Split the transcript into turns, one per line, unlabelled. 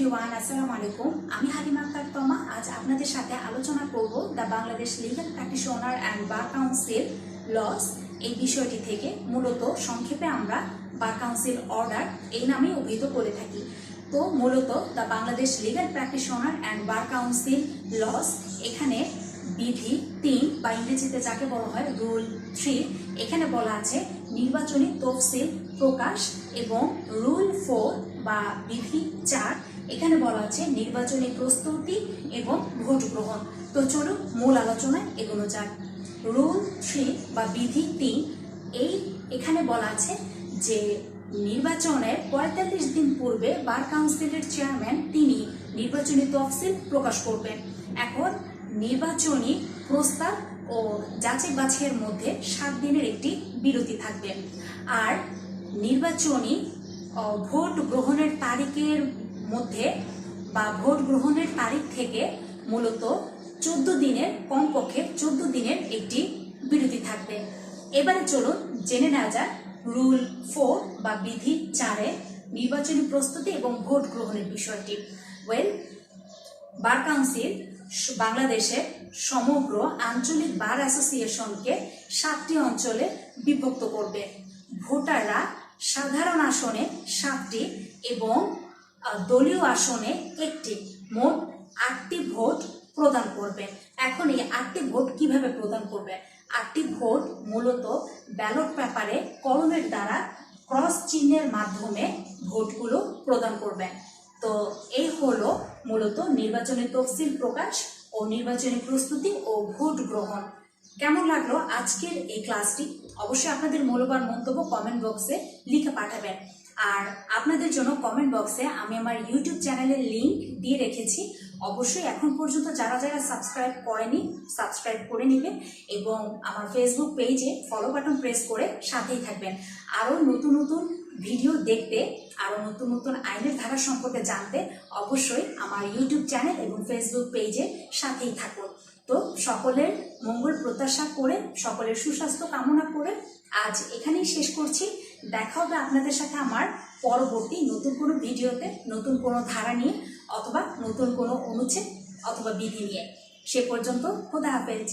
Everyone আসসালামু আলাইকুম। আমি হালিমা আক্তার তমা। আজ আপনাদের সাথে আলোচনা করব the Bangladesh legal practitioner and bar council laws. এই বিষয়টি থেকে মূলত সংক্ষেপে আমরা বার কাউন্সিল অর্ডার এই নামে অভিহিত করে থাকি। তো মূলত the Bangladesh legal practitioner and bar council laws, এখানে বিধি তিন বা ইংরেজিতে যাকে বলা হয় রুল থ্রি, এখানে বলা আছে নির্বাচনী তফসিল প্রকাশ এবং রুল ফোর বা বিধি চার এখানে বলা আছে নির্বাচনী প্রস্তুতি এবং ভোট গ্রহণ। তো চলুন মূল আলোচনায় এগোনো যাক। রুল থ্রি বা বিধি তিন, এই এখানে বলা আছে যে নির্বাচনের পঁয়তাল্লিশ দিন পূর্বে বার কাউন্সিলের চেয়ারম্যান তিনি নির্বাচনী তফসিল প্রকাশ করবেন। এখন নির্বাচনী প্রস্তাব ও যাচাই বাছাইয়ের মধ্যে সাত দিনের একটি বিরতি থাকবে। আর নির্বাচনী ভোট গ্রহণের তারিখের মধ্যে বা ভোট গ্রহণের তারিখ থেকে মূলত চোদ্দ দিনের, কমপক্ষে চোদ্দ দিনের একটি বিরতি থাকবে। এবারে চলুন জেনে নেওয়া যাক রুল ফোর বা বিধি চারে নির্বাচনী প্রস্তুতি এবং ভোট গ্রহণের বিষয়টি। ওয়েল, বার কাউন্সিল বাংলাদেশের সমগ্র আঞ্চলিক বার অ্যাসোসিয়েশনকে সাতটি অঞ্চলে বিভক্ত করবে। ভোটাররা সাধারণ আসনে সাতটি এবং দলীয় আসনে একটি, মোট আটটি ভোট প্রদান করবে। এখন এই আটটি ভোট কীভাবে প্রদান করবে? আটটি ভোট মূলত ব্যালট পেপারে কলমের দ্বারা ক্রস চিহ্নের মাধ্যমে ভোটগুলো প্রদান করবেন তো এই হলো মূলত নির্বাচনী তফসিল প্রকাশ ও নির্বাচনী প্রস্তুতি ও ভোট গ্রহণ। কেমন লাগল আজকের এই ক্লাসটি? অবশ্যই আপনাদের মূল্যবান মন্তব্য কমেন্ট বক্সে লিখে পাঠাবেন। আর আপনাদের জন্য কমেন্ট বক্সে আমি আমার ইউটিউব চ্যানেলের লিংক দিয়ে রেখেছি। অবশ্যই এখন পর্যন্ত যারা যারা সাবস্ক্রাইব করেনি সাবস্ক্রাইব করে নেবেন এবং আমার ফেসবুক পেজে ফলো বাটন প্রেস করে সাথেই থাকবেন। আরও নতুন নতুন ভিডিও দেখতে, আরও নতুন নতুন আইনের ধারা সম্পর্কে জানতে অবশ্যই আমার ইউটিউব চ্যানেল এবং ফেসবুক পেজে সাথেই থাকুন। তো সকলের মঙ্গল প্রত্যাশা করে, সকলের সুস্বাস্থ্য কামনা করে আজ এখানেই শেষ করছি। দেখা হবে আপনাদের সাথে আমার পরবর্তী নতুন কোনো ভিডিওতে, নতুন কোনো ধারা নিয়ে অথবা নতুন কোনো অনুচ্ছেদ অথবা বিধি নিয়ে। সে পর্যন্ত খোদা হাফেজ।